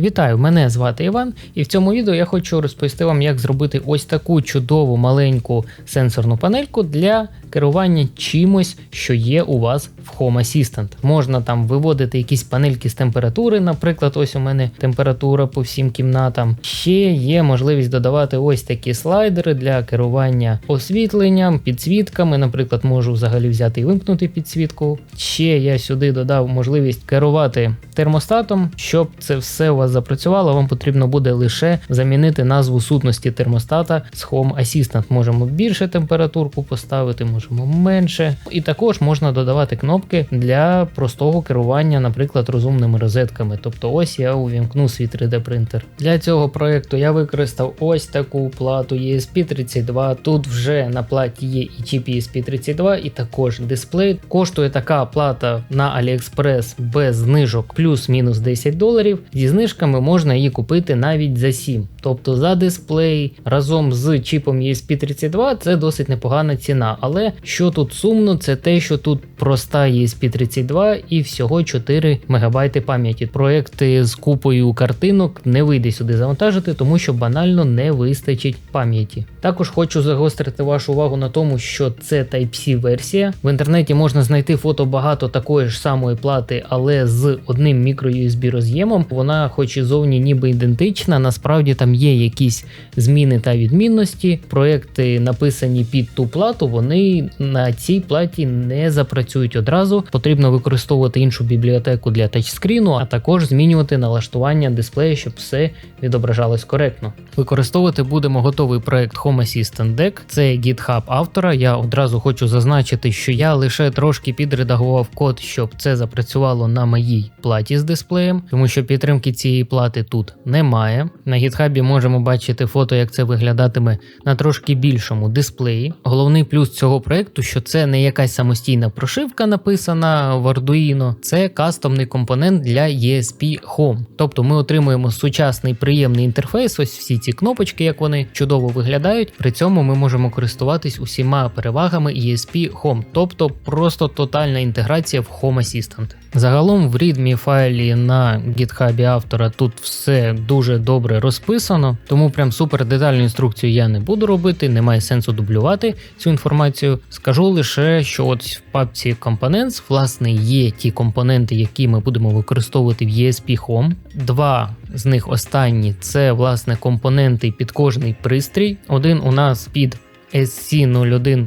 Вітаю, мене звати Іван, і в цьому відео я хочу розповісти вам, як зробити ось таку чудову маленьку сенсорну панельку для керування чимось, що є у вас в Home Assistant. Можна там виводити якісь панельки з температури, наприклад, ось у мене температура по всім кімнатам. Ще є можливість додавати ось такі слайдери для керування освітленням, підсвітками. Наприклад, можу взагалі взяти і вимкнути підсвітку. Ще я сюди додав можливість керувати термостатом. Щоб це все у вас запрацювало, вам потрібно буде лише замінити назву сутності термостата з Home Assistant. Можемо більше температурку поставити, менше. І також можна додавати кнопки для простого керування, наприклад, розумними розетками. Тобто, ось я увімкну свій 3D принтер. Для цього проекту я використав ось таку плату ESP32. Тут вже на платі є і чіп ESP32, і також дисплей. Коштує така плата на AliExpress без знижок плюс-мінус 10 доларів. Зі знижками можна її купити навіть за 7. Тобто за дисплей разом з чіпом ESP32 це досить непогана ціна. Але що тут сумно, це те, що тут проста ESP32 і всього 4 МБ пам'яті. Проекти з купою картинок не вийде сюди завантажити, тому що банально не вистачить пам'яті. Також хочу загострити вашу увагу на тому, що це Type-C версія. В інтернеті можна знайти фото багато такої ж самої плати, але з одним microUSB роз'ємом. Вона, хоч і зовні ніби ідентична, насправді там є якісь зміни та відмінності. Проекти написані під ту плату, вони на цій платі не запрацюють одразу. Потрібно використовувати іншу бібліотеку для тачскріну, а також змінювати налаштування дисплея, щоб все відображалось коректно. Використовувати будемо готовий проект Home Assistant Deck. Це GitHub автора. Я одразу хочу зазначити, що я лише трошки підредагував код, щоб це запрацювало на моїй платі з дисплеєм, тому що підтримки цієї плати тут немає. На GitHub можемо бачити фото, як це виглядатиме на трошки більшому дисплеї. Головний плюс цього проекту, що це не якась самостійна прошивка, написана в Arduino, це кастомний компонент для ESP Home. Тобто ми отримуємо сучасний приємний інтерфейс, ось всі ці кнопочки, як вони чудово виглядають. При цьому ми можемо користуватись усіма перевагами ESP Home, тобто просто тотальна інтеграція в Home Assistant. Загалом в readme файлі на GitHub автора тут все дуже добре розписано, тому прям супер детальну інструкцію я не буду робити, немає сенсу дублювати цю інформацію. Скажу лише, що от в папці Components власне є ті компоненти, які ми будемо використовувати в ESP Home. Два з них останні це власне компоненти під кожний пристрій. Один у нас під SC01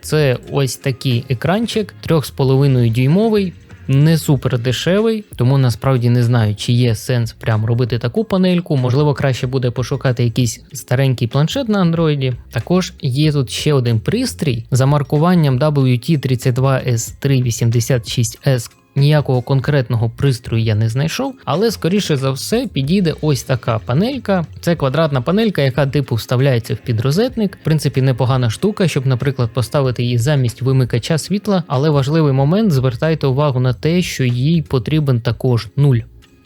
це ось такий екранчик 3,5 дюймовий. Не супер дешевий, тому насправді не знаю, чи є сенс прям робити таку панельку. Можливо, краще буде пошукати якийсь старенький планшет на андроїді. Також є тут ще один пристрій за маркуванням WT32S386S Ніякого конкретного пристрою я не знайшов, але скоріше за все підійде ось така панелька. Це квадратна панелька, яка типу вставляється в підрозетник. В принципі, непогана штука, щоб, наприклад, поставити її замість вимикача світла, але важливий момент звертайте увагу на те, що їй потрібен також нуль.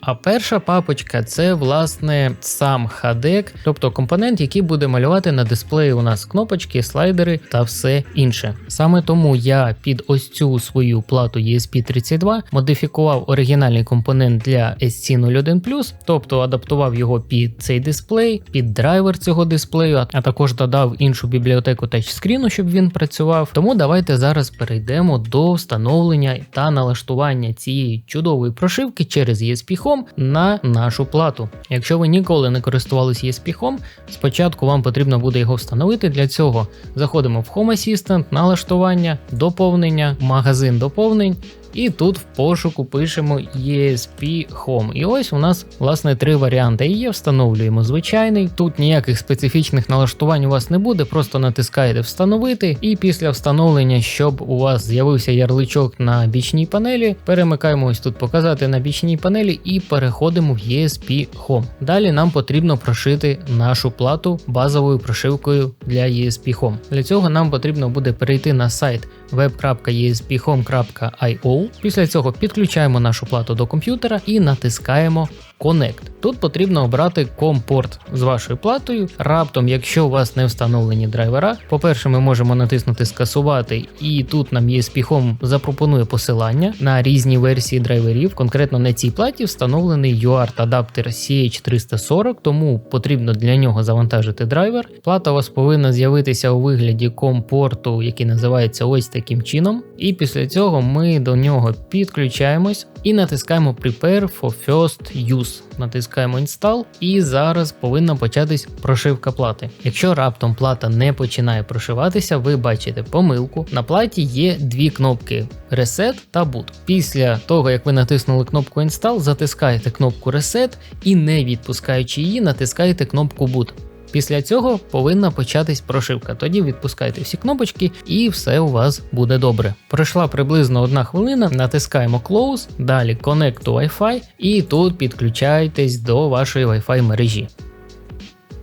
А перша папочка це власне сам хадек, тобто компонент, який буде малювати на дисплеї у нас кнопочки, слайдери та все інше. Саме тому я під ось цю свою плату ESP32 модифікував оригінальний компонент для SC01, тобто адаптував його під цей дисплей, під драйвер цього дисплею, а також додав іншу бібліотеку тачскріну, щоб він працював. Тому давайте зараз перейдемо до встановлення та налаштування цієї чудової прошивки через ESP Home на нашу плату. Якщо ви ніколи не користувалися єспіхом, спочатку вам потрібно буде його встановити. Для цього заходимо в Home Assistant, налаштування, доповнення, магазин доповнень. І тут в пошуку пишемо ESP Home. І ось у нас власне три варіанти. Є встановлюємо звичайний. Тут ніяких специфічних налаштувань у вас не буде, просто натискаєте встановити, і після встановлення, щоб у вас з'явився ярличок на бічній панелі, перемикаємо ось тут показати на бічній панелі і переходимо в ESP Home. Далі нам потрібно прошити нашу плату базовою прошивкою для ESP Home. Для цього нам потрібно буде перейти на сайт web.esphome.io. Після цього підключаємо нашу плату до комп'ютера і натискаємо Connect. Тут потрібно обрати COM-порт з вашою платою. Раптом, якщо у вас не встановлені драйвера, по-перше, ми можемо натиснути скасувати, і тут нам ESP Home запропонує посилання на різні версії драйверів. Конкретно на цій платі встановлений UART адаптер CH340, тому потрібно для нього завантажити драйвер. Плата у вас повинна з'явитися у вигляді COM-порту, який називається ось таким чином. І після цього ми до нього підключаємось і натискаємо Prepare for First Use. Натискаємо Install, і зараз повинна початись прошивка плати. Якщо раптом плата не починає прошиватися, ви бачите помилку. На платі є дві кнопки Reset та Boot. Після того, як ви натиснули кнопку Install, затискаєте кнопку Reset і не відпускаючи її, натискаєте кнопку Boot. Після цього повинна початись прошивка. Тоді відпускайте всі кнопочки і все у вас буде добре. Пройшла приблизно одна хвилина, натискаємо Close, далі Connect to Wi-Fi і тут підключайтесь до вашої Wi-Fi мережі.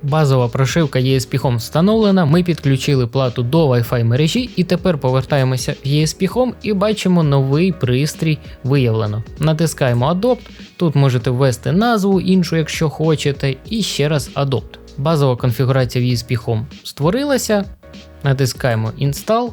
Базова прошивка ESP Home встановлена, ми підключили плату до Wi-Fi мережі і тепер повертаємося в ESP Home і бачимо новий пристрій виявлено. Натискаємо Adopt, тут можете ввести назву іншу, якщо хочете, і ще раз Adopt. Базова конфігурація в ESP Home створилася. Натискаємо Install.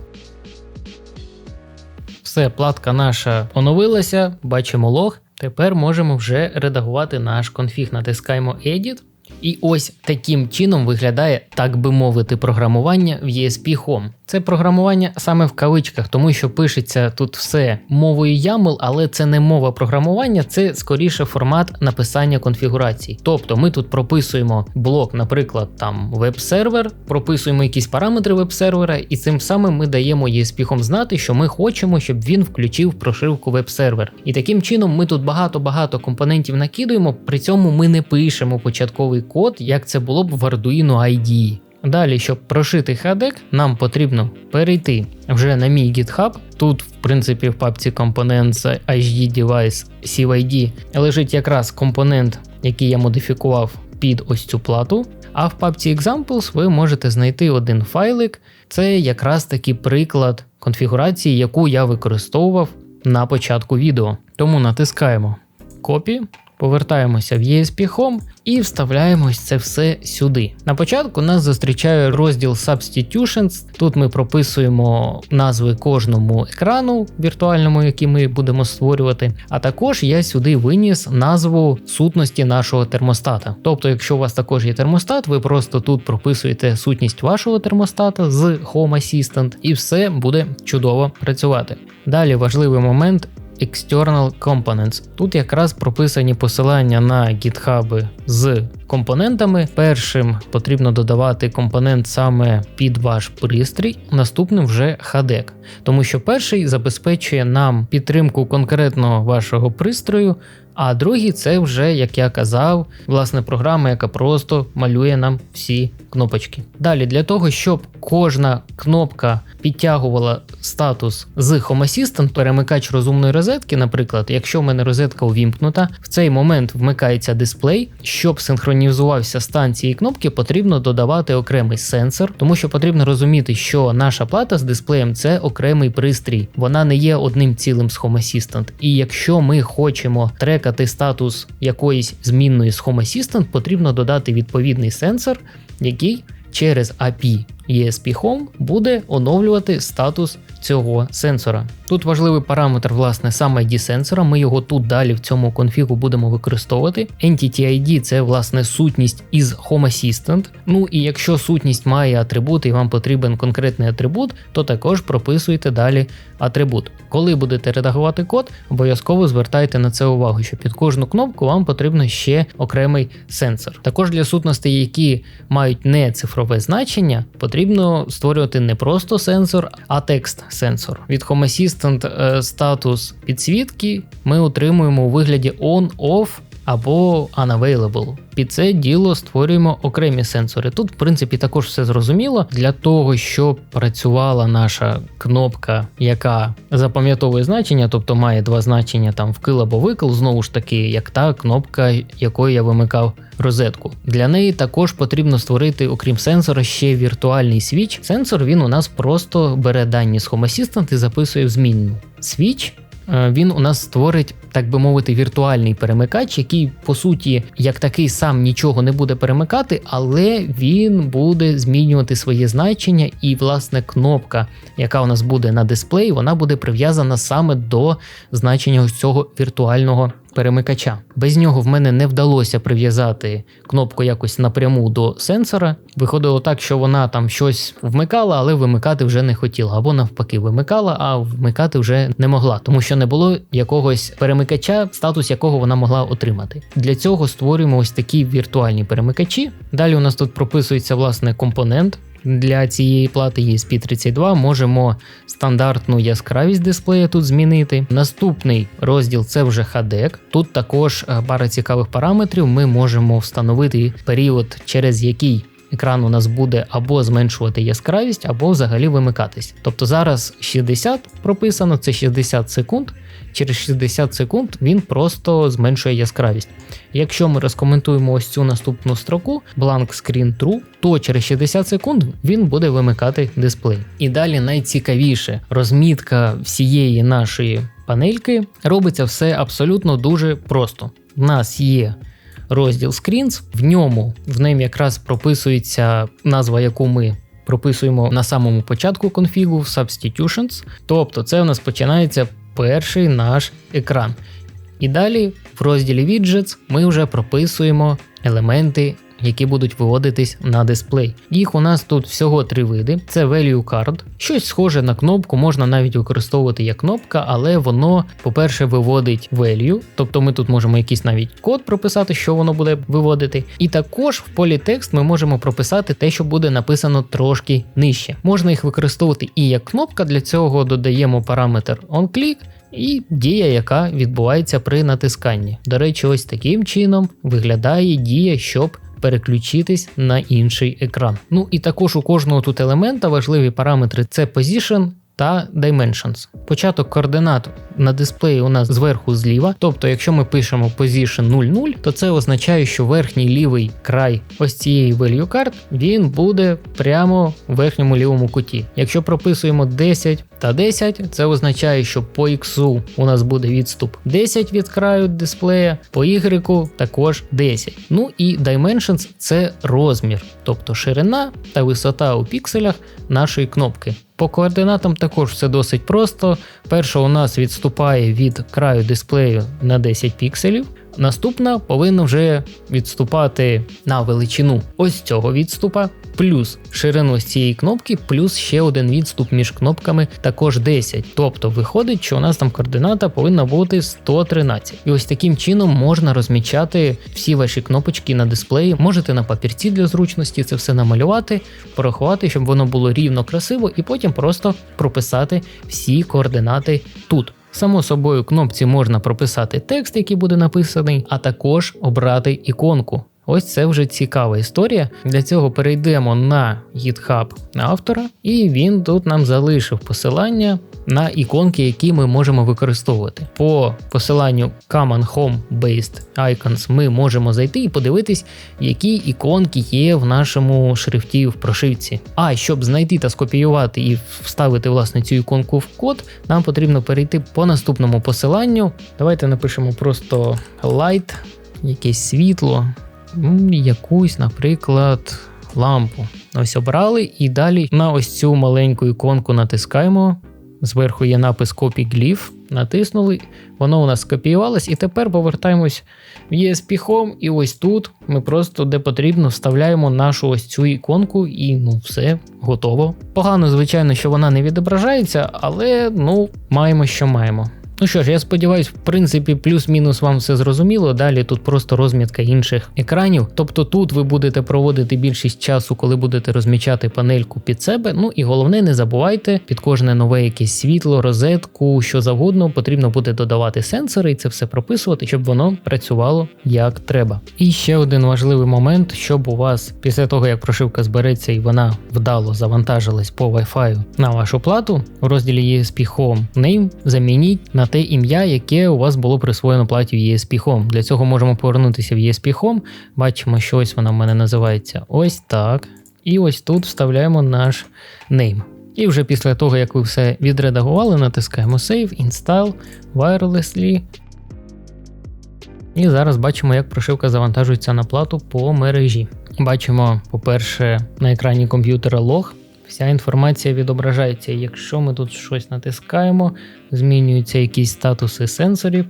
Все, платка наша оновилася, бачимо лог. Тепер можемо вже редагувати наш конфіг. Натискаємо Edit. І ось таким чином виглядає, так би мовити, програмування в ESP Home. Це програмування саме в кавичках, тому що пишеться тут все мовою YAML, але це не мова програмування, це скоріше формат написання конфігурацій. Тобто ми тут прописуємо блок, наприклад, там веб-сервер, прописуємо якісь параметри веб-сервера, і цим самим ми даємо ESP знати, що ми хочемо, щоб він включив прошивку веб-сервер. І таким чином ми тут багато-багато компонентів накидуємо, при цьому ми не пишемо початковий код, як це було б в Arduino IDE. Далі, щоб прошити хадек, нам потрібно перейти вже на мій GitHub. Тут, в принципі, в папці Components HD Device CYD лежить якраз компонент, який я модифікував під ось цю плату. А в папці Examples ви можете знайти один файлик. Це якраз таки приклад конфігурації, яку я використовував на початку відео. Тому натискаємо Copy, повертаємося в ESP Home і вставляємо це все сюди. На початку нас зустрічає розділ Substitutions. Тут ми прописуємо назви кожному екрану віртуальному, який ми будемо створювати. А також я сюди виніс назву сутності нашого термостата. Тобто, якщо у вас також є термостат, ви просто тут прописуєте сутність вашого термостата з Home Assistant, і все буде чудово працювати. Далі важливий момент External Components. Тут якраз прописані посилання на GitHub з компонентами. Першим потрібно додавати компонент саме під ваш пристрій, наступним вже хадек, тому що перший забезпечує нам підтримку конкретного вашого пристрою. А другий це вже, як я казав, власне програма, яка просто малює нам всі кнопочки. Далі, для того, щоб кожна кнопка підтягувала статус з Home Assistant, перемикач розумної розетки, наприклад, якщо в мене розетка увімкнута, в цей момент вмикається дисплей. Щоб синхронізувався стан цієї кнопки, потрібно додавати окремий сенсор, тому що потрібно розуміти, що наша плата з дисплеєм це окремий пристрій, вона не є одним цілим з Home Assistant. І якщо ми хочемо трекати статус якоїсь змінної з Home Assistant, потрібно додати відповідний сенсор, який через API ESP Home буде оновлювати статус цього сенсора. Тут важливий параметр, власне, саме ID сенсора. Ми його тут далі в цьому конфігу будемо використовувати. Entity ID це власне сутність із Home Assistant. Ну і якщо сутність має атрибут і вам потрібен конкретний атрибут, то також прописуйте далі атрибут. Коли будете редагувати код, обов'язково звертайте на це увагу, що під кожну кнопку вам потрібно ще окремий сенсор. Також для сутностей, які мають не цифрове значення, потрібно створювати не просто сенсор, а текст сенсор. Від Home Assistant е, статус підсвітки ми отримуємо у вигляді on-off або unavailable. Під це діло створюємо окремі сенсори. Тут, в принципі, також все зрозуміло. Для того, щоб працювала наша кнопка, яка запам'ятовує значення, тобто має два значення там вкил або викил, знову ж таки, як та кнопка, якою я вимикав розетку. Для неї також потрібно створити, окрім сенсора, ще віртуальний свіч. Сенсор він у нас просто бере дані з Home Assistant і записує в змінну. Свіч він у нас створить, так би мовити, віртуальний перемикач, який, по суті, як такий сам нічого не буде перемикати, але він буде змінювати своє значення, і, власне, кнопка, яка у нас буде на дисплеї, вона буде прив'язана саме до значення ось цього віртуального перемикача. Без нього в мене не вдалося прив'язати кнопку якось напряму до сенсора. Виходило так, що вона там щось вмикала, але вимикати вже не хотіла, або навпаки, вимикала, а вмикати вже не могла, тому що не було якогось перемикача, статус якого вона могла отримати. Для цього створюємо ось такі віртуальні перемикачі. Далі у нас тут прописується власне компонент. Для цієї плати ESP32 можемо стандартну яскравість дисплея тут змінити. Наступний розділ це вже HDEC. Тут також е, пара цікавих параметрів. Ми можемо встановити період, через який екран у нас буде або зменшувати яскравість, або взагалі вимикатись. Тобто зараз 60 прописано, це 60 секунд. Через 60 секунд він просто зменшує яскравість. Якщо ми розкоментуємо ось цю наступну строку blank screen true, то через 60 секунд він буде вимикати дисплей. І далі найцікавіше розмітка всієї нашої панельки робиться все абсолютно дуже просто. У нас є розділ Screens, в ньому в ним якраз прописується назва, яку ми. Прописуємо на самому початку конфігу в Substitutions, тобто це у нас починається перший наш екран. І далі в розділі Widgets ми вже прописуємо елементи, які будуть виводитись на дисплей. Їх у нас тут всього три види: це Value Card, щось схоже на кнопку, можна навіть використовувати як кнопка, але воно, по-перше, виводить value, тобто ми тут можемо якийсь навіть код прописати, що воно буде виводити. І також в полі текст ми можемо прописати те, що буде написано трошки нижче. Можна їх використовувати і як кнопка, для цього додаємо параметр onClick, і дія, яка відбувається при натисканні. До речі, ось таким чином виглядає дія, щоб переключитись на інший екран. Ну і також у кожного тут елемента важливі параметри це Position та Dimensions. Початок координат на дисплеї у нас зверху зліва. Тобто, якщо ми пишемо Position 00, то це означає, що верхній лівий край ось цієї value card він буде прямо в верхньому лівому куті. Якщо прописуємо 10 та 10, це означає, що по X у нас буде відступ 10 від краю дисплея, по Y також 10. Ну і Dimensions це розмір, тобто ширина та висота у пікселях нашої кнопки. По координатам також все досить просто. Перша у нас відступає від краю дисплею на 10 пікселів. Наступна повинна вже відступати на величину ось цього відступа, плюс ширину з цієї кнопки, плюс ще один відступ між кнопками, також 10. Тобто виходить, що у нас там координата повинна бути 113. І ось таким чином можна розмічати всі ваші кнопочки на дисплеї. Можете на папірці для зручності це все намалювати, порахувати, щоб воно було рівно красиво, і потім просто прописати всі координати тут. Само собою, кнопці можна прописати текст, який буде написаний, а також обрати іконку. Ось це вже цікава історія. Для цього перейдемо на GitHub автора, і він тут нам залишив посилання на іконки, які ми можемо використовувати. По посиланню Common Home Based Icons ми можемо зайти і подивитись, які іконки є в нашому шрифті в прошивці. А щоб знайти та скопіювати і вставити власне цю іконку в код, нам потрібно перейти по наступному посиланню. Давайте напишемо просто light, якесь світло якусь, наприклад, лампу. Ось обрали і далі на ось цю маленьку іконку натискаємо. Зверху є напис Copy Glyph, натиснули, воно у нас скопіювалось, і тепер повертаємось в ESP Home, і ось тут ми просто де потрібно вставляємо нашу ось цю іконку, і ну все, готово. Погано, звичайно, що вона не відображається, але ну маємо, що маємо. Ну що ж, я сподіваюся, в принципі, плюс-мінус вам все зрозуміло. Далі тут просто розмітка інших екранів. Тобто тут ви будете проводити більшість часу, коли будете розмічати панельку під себе. Ну і головне, не забувайте, під кожне нове якесь світло, розетку, що завгодно, потрібно буде додавати сенсори і це все прописувати, щоб воно працювало як треба. І ще один важливий момент, щоб у вас після того, як прошивка збереться і вона вдало завантажилась по Wi-Fi на вашу плату, у розділі ESP Home Name замініть на те ім'я, яке у вас було присвоєно платі в ESP Home. Для цього можемо повернутися в ESP Home. Бачимо, що ось вона в мене називається ось так. І ось тут вставляємо наш name. І вже після того, як ви все відредагували, натискаємо Save, Install, Wirelessly. І зараз бачимо, як прошивка завантажується на плату по мережі. Бачимо, по-перше, на екрані комп'ютера лог. Вся інформація відображається. Якщо ми тут щось натискаємо, змінюються якісь статуси сенсорів,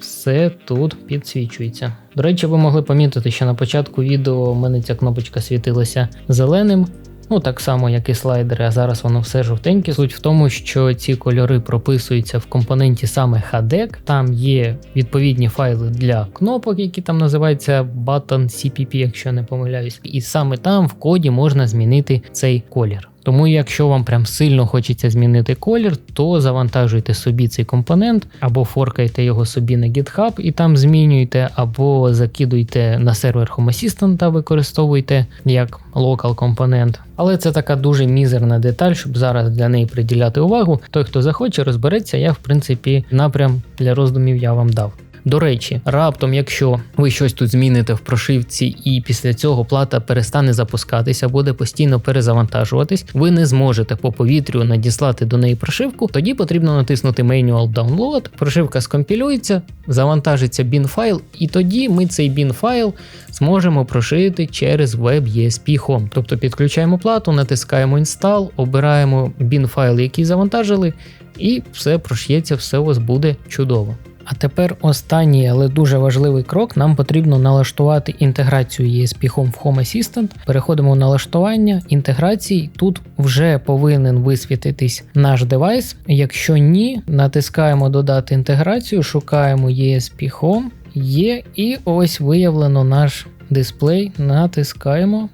все тут підсвічується. До речі, ви могли помітити, що на початку відео у мене ця кнопочка світилася зеленим. Ну, так само, як і слайдери, а зараз воно все жовтеньке. Суть в тому, що ці кольори прописуються в компоненті саме HDEC. Там є відповідні файли для кнопок, які там називаються Button CPP, якщо не помиляюсь. І саме там в коді можна змінити цей колір. Тому, якщо вам прям сильно хочеться змінити колір, то завантажуйте собі цей компонент, або форкайте його собі на GitHub і там змінюйте, або закидуйте на сервер Home Assistant та використовуйте як локал компонент. Але це така дуже мізерна деталь, щоб зараз для неї приділяти увагу. Той, хто захоче, розбереться, я в принципі напрям для роздумів я вам дав. До речі, раптом, якщо ви щось тут зміните в прошивці, і після цього плата перестане запускатися, буде постійно перезавантажуватись, ви не зможете по повітрю надіслати до неї прошивку. Тоді потрібно натиснути Manual Download, прошивка скомпілюється, завантажиться bin файл, і тоді ми цей bin файл зможемо прошити через WebESP Home. Тобто підключаємо плату, натискаємо Install, обираємо bin файл, який завантажили, і все прош'ється, все у вас буде чудово. А тепер останній, але дуже важливий крок. Нам потрібно налаштувати інтеграцію ESP Home в Home Assistant. Переходимо в налаштування інтеграції. Тут вже повинен висвітитись наш девайс. Якщо ні, натискаємо Додати інтеграцію, шукаємо ESP Home. Є, і ось виявлено наш дисплей. Натискаємо.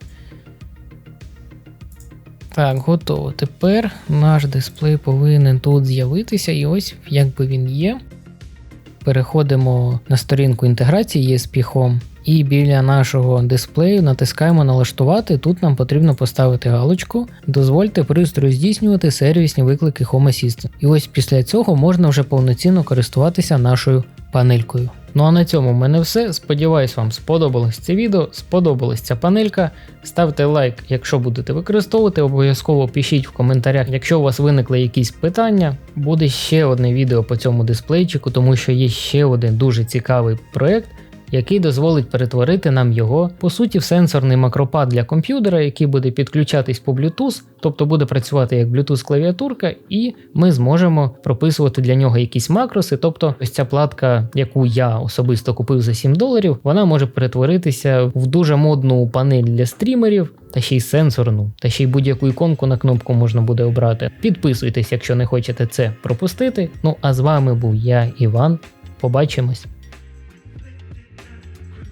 Так, готово. Тепер наш дисплей повинен тут з'явитися, і ось якби він є переходимо на сторінку інтеграції ESP Home і біля нашого дисплею натискаємо налаштувати. Тут нам потрібно поставити галочку. Дозвольте пристрою здійснювати сервісні виклики Home Assistant. І ось після цього можна вже повноцінно користуватися нашою панелькою. Ну а на цьому в мене все. Сподіваюсь, вам сподобалось це відео, сподобалась ця панелька. Ставте лайк, якщо будете використовувати, обов'язково пишіть в коментарях, якщо у вас виникли якісь питання. Буде ще одне відео по цьому дисплейчику, тому що є ще один дуже цікавий проект який дозволить перетворити нам його по суті в сенсорний макропад для комп'ютера, який буде підключатись по Bluetooth, тобто буде працювати як Bluetooth клавіатурка, і ми зможемо прописувати для нього якісь макроси. Тобто, ось ця платка, яку я особисто купив за 7 доларів, вона може перетворитися в дуже модну панель для стрімерів. Та ще й сенсорну, та ще й будь-яку іконку на кнопку можна буде обрати. Підписуйтесь, якщо не хочете це пропустити. Ну а з вами був я, Іван. Побачимось.